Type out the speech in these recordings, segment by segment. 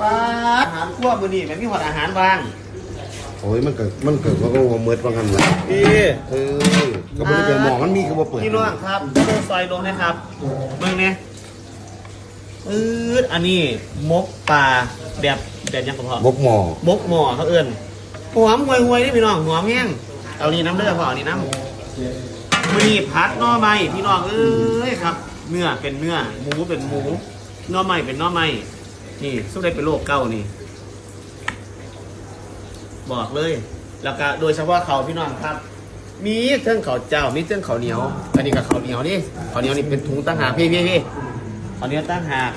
ป้าดอาหารครัวมื้อนี้มันมีหอดอาหารว่างโอ้ยมันเกิดมันเกิดว่าก็ว่าเมิดว่างันละพี่เออก็บ่ได้ไปมองมันมีก็บ่เปิดพี่น้องครับโดซอยลงนะครับเมืองเนี่ยอืดอันนี้มกปลาแบบแบบยังกระเพาะบกหมอมกหม้อเขาเอื้อนหอมห่วยห่วยๆนี่พี่น้องหอมแห้งเอานี่น้ำเลือดพอเอานี่น้ำมือนี่พัดหน่อไม้พี่น้องเอ้ยครับ เนื้อเป็นเนื้อหมูเป็นหมูหน่อไม้เป็นหน่อไม้ นี่สู้ได้เป็นโรคเก้านี่ บอกเลย แล้วก็โดยเฉพาะเขาพี่น้องครับ มีเครื่องเขาวเจ้า มีเครื่องเขาวเหนียว อันนี้กับเขาวเหนียวนี่เขาวเหนียวนี่เป็นถุงตั้งหากพี่พี่พี่เขาวเหนียวตั้งหาก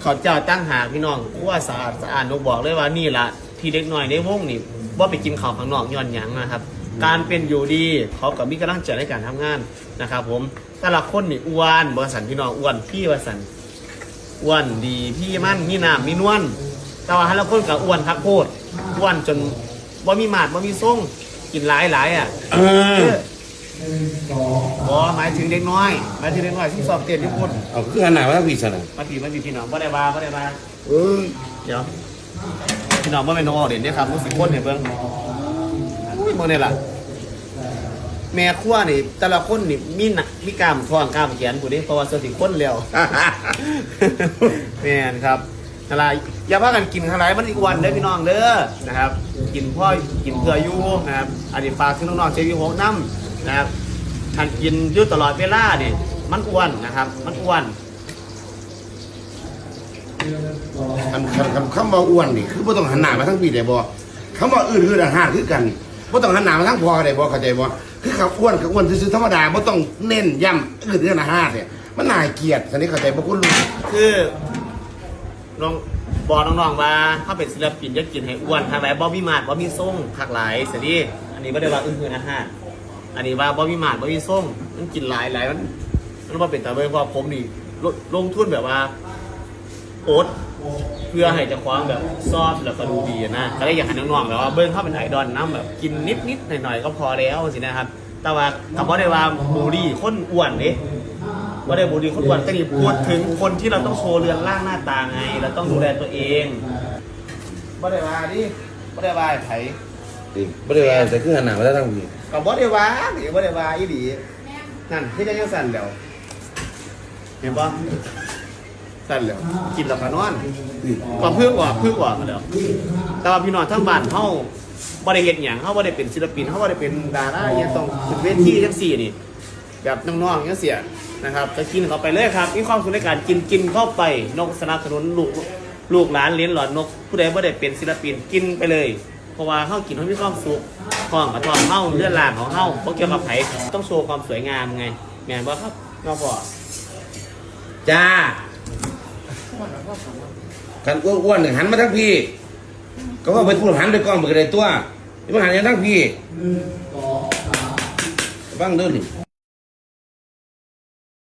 เขาวเจ้าตั้งหากพี่น้องว่าสะอาดสะอาดนกบอกเลยว่านี่ละที่เด็กหน่อยในวงนี่ว่าไปกินข้าวข้างนอกย้อนหยังนะครับ การเป็นอยู่ดีเขากับมีกำลังใจในการทำงานนะครับ ผมแต่ละคนนี่อ้วนบริสันพี่น้องอ้วนพี่บริสัน อ้วนดีพี่มั่นมีน้ำมีนวลแต่ว่าถ้าละคนกับอ้วนทักโพดอ้วนจนว่ามีหมาดว่ามีส่งกินหลายหลายๆอะเออบอหมายถึงเด็กน้อยหมายถึงเด็กน้อยที่สอบเตียนที่พูดเอาคืออันไหนว่าพี่สนะมาผีมาผีพี่น้องบ่ได้บาบ่ได้บาเออเดี๋ยวพี่น้องบ่เป็นน้องเด่นเนี่ยครับรู้สึกคนเนี่ยเบิ่งอุ้ยบ่เนี่ยล่ะ แม่ครัวนี่แต่ละคนนี่มีหนักมีกล้ามท้องกล้ามแขนผู้นี้เพราะว่าสติคนแล้ว แม่นครับอะไรอย่าพากันกินอะไรมันอีกวันเด้อพี่น้องเด้อนะครับ กินพ่อกินเพื่ออยู่นะครับอันนี้ฝากถึงน้องๆเจวีหกน้ำนะครับท่านกินอยู่ตลอดเวลานี่มันอ้วนนะครับ มันอ้วนคันคันคันคำว่าอ้วนนี่คือบ่ต้องหันหน้ามาทั้งพี่ได้บ่คำว่าอื่นคืออาหารคือกันบ่ต้องหันหน้ามาทั้งพอได้บ่เข้าใจบ่ คือคำอ้วนกับอ้วนซื่อๆธรรมดาบ่ต้องเน้นย้ำอื่นคืออาหารเนี่ยมันน่าเกลียดสันนี้เข้าใจบ่คุณลุงคือน้องบอกน้องๆว่าถ้าเป็นศิลปินจะกินให้อ้วนทางไหนบ่มีมาดบ่มีส่งผักหลายเสียดิอันนี้ไม่ได้ว่าอึ้งคืออาหารอันนี้ว่าบ่มีมาดบ่มีส่งมันกินหลายหลายมันมันว่าเป็นแต่เบิ่งว่าผมนี่ลงลงทุนแบบว่า โอ๊ตเพื่อให้เจะคว้าของแบบซอฟต์แล้วก็ดูดีนะก็เลยอยากให้น้องๆแบบว่าเบิ้งเข้าเป็นไอดอลน้ำแบบกินนิดๆหน่อยๆก็พอแล้วสินะครับ แต่ว่าคำว่าได้ว่าบูลลี่คนอ้วนเด้ว่าได้บุรีคนอ้วนก็นี่พูดถึงคนที่เราต้องโชว์เรือนร่างหน้าตาไง เราต้องดูแลตัวเองบ่ได้ว่าดิบ่ได้ว่าไผบ่ได้ว่าแต่คือหันหน้ามาทั้งพี่ก็บ่ได้ว่าดิบ่ได้ว่าอีหลีนั่นที่จะยังสั่นแล้วเห็นปะ สั่นแล้วกินแล้วก็นอนก็เพิ่งว่าเพิ่งว่ากันแล้วแต่ว่าพี่น้องทั้งบ้านเฮาบ่ได้เฮ็ดหยังเฮาบ่ได้เป็นศิลปินเฮาบ่ได้เป็นดาราอยังต้องขึ้นเวทีจังซี่นี่แบบน้องๆยังเสียนะครับจะกินเข้าไปเลยครับมีความสุขในการกินกินเข้าไปนกสนับสนุนลูกลูกหลานเลี้ยงหลอนนก ผู้ใดไม่ได้เป็นศิลปินกินไปเลย เพราะว่าเข้ากินเขามีความสุขห้องกระทอนเข้าเลือดลางของเข้าเพราะเกี่ยวกับไผ่ต้องโชว์ความสวยงามไงแม่นว่าครับก็พอจ้า คันอ้วนๆนี่หันมาทั้งพี่ ก็ว่าไปพูดหันด้วยกล้องไปกันเลยตัวนี่มาหันยังทั้งพี่ฟังเด้อนี่